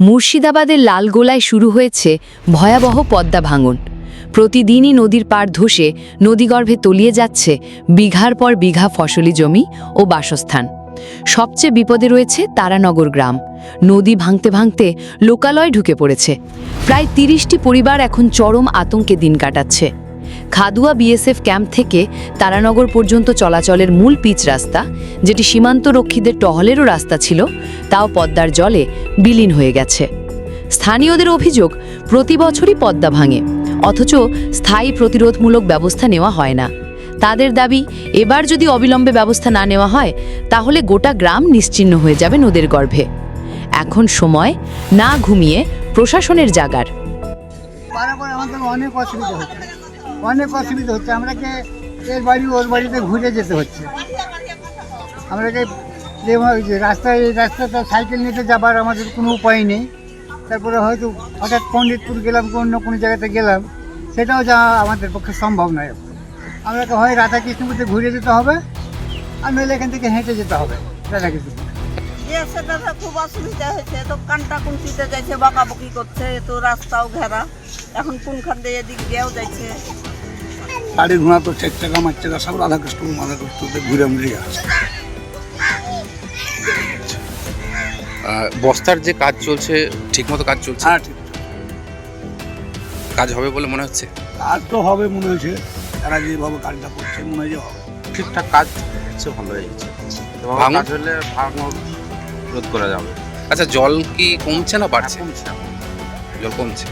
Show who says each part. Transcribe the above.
Speaker 1: মুর্শিদাবাদের লালগোলায় শুরু হয়েছে ভয়াবহ পদ্মা ভাঙন। প্রতিদিনই নদীর পাড় ধসে নদীগর্ভে তলিয়ে যাচ্ছে বিঘার পর বিঘা ফসলি জমি ও বাসস্থান। সবচেয়ে বিপদে রয়েছে তারানগর গ্রাম। নদী ভাঙতে ভাঙতে লোকালয় ঢুকে পড়েছে। প্রায় তিরিশটি পরিবার এখন চরম আতঙ্কে দিন কাটাচ্ছে। খাদুয়া বিএসএফ ক্যাম্প থেকে তারানগর পর্যন্ত চলাচলের মূল পিচ রাস্তা, যেটি সীমান্ত রক্ষীদের টহলেরও রাস্তা ছিল, তাও পদ্মার জলে বিলীন হয়ে গেছে। স্থানীয়দের অভিযোগ, প্রতি বছরই পদ্মা ভাঙে, অথচ স্থায়ী প্রতিরোধমূলক ব্যবস্থা নেওয়া হয় না। তাদের দাবি, এবার যদি অবিলম্বে ব্যবস্থা না নেওয়া হয়, তাহলে গোটা গ্রাম নিশ্চিহ্ন হয়ে যাবে নদীর গর্ভে। এখন সময় না ঘুমিয়ে প্রশাসনের জাগার।
Speaker 2: অনেক অসুবিধা হচ্ছে। অনেক অসুবিধা হচ্ছে। আমরাকে এর বাড়ি, ওর বাড়িতে ঘুরে যেতে হচ্ছে। আমরাকে যে রাস্তায় রাস্তাটা সাইকেল নিতে যাবার আমাদের কোনো উপায় নেই। তারপরে হয়তো হঠাৎ পণ্ডিতপুর গেলাম, কি অন্য কোনো জায়গাতে গেলাম, সেটাও যা আমাদের পক্ষে সম্ভব নয়। আমরাকে হয় রাধাকৃষ্ণপুরতে ঘুরে যেতে হবে, আর নইলে এখান থেকে হেঁটে যেতে হবে। রাধাকৃষ্ণপুর।
Speaker 3: দাদা খুব অসুবিধা হয়েছে তো কানটা কুঞ্চিতে যাইছে বকাবকি করছে তো রাস্তাও ঘেরা। এখন কোনখান দিয়ে এদিক দিয়েও যাইছে।
Speaker 4: গাড়ি ঘোড়া তো চার চাকা মার চাকা সব রাধাকৃষ্ণ রাধাকৃষ্ণতে ঘুরে মুড়ে আছে
Speaker 5: বস্তার যে কাজ চলছে ঠিকমতো কাজ চলছে?
Speaker 4: হ্যাঁ ঠিক।
Speaker 5: কাজ হবে বলে মনে হচ্ছে?
Speaker 4: কাজ তো হবে মনে হয়েছে। তারা যেভাবে কাজটা করছে মনে হয় যে হবে।
Speaker 6: ঠিকঠাক কাজ হচ্ছে ভালো হয়েছে? কাজ হলে ভাঙন রোধ করা যাবে।
Speaker 5: আচ্ছা জল কি কমছে না বাড়ছে? জল কমছে।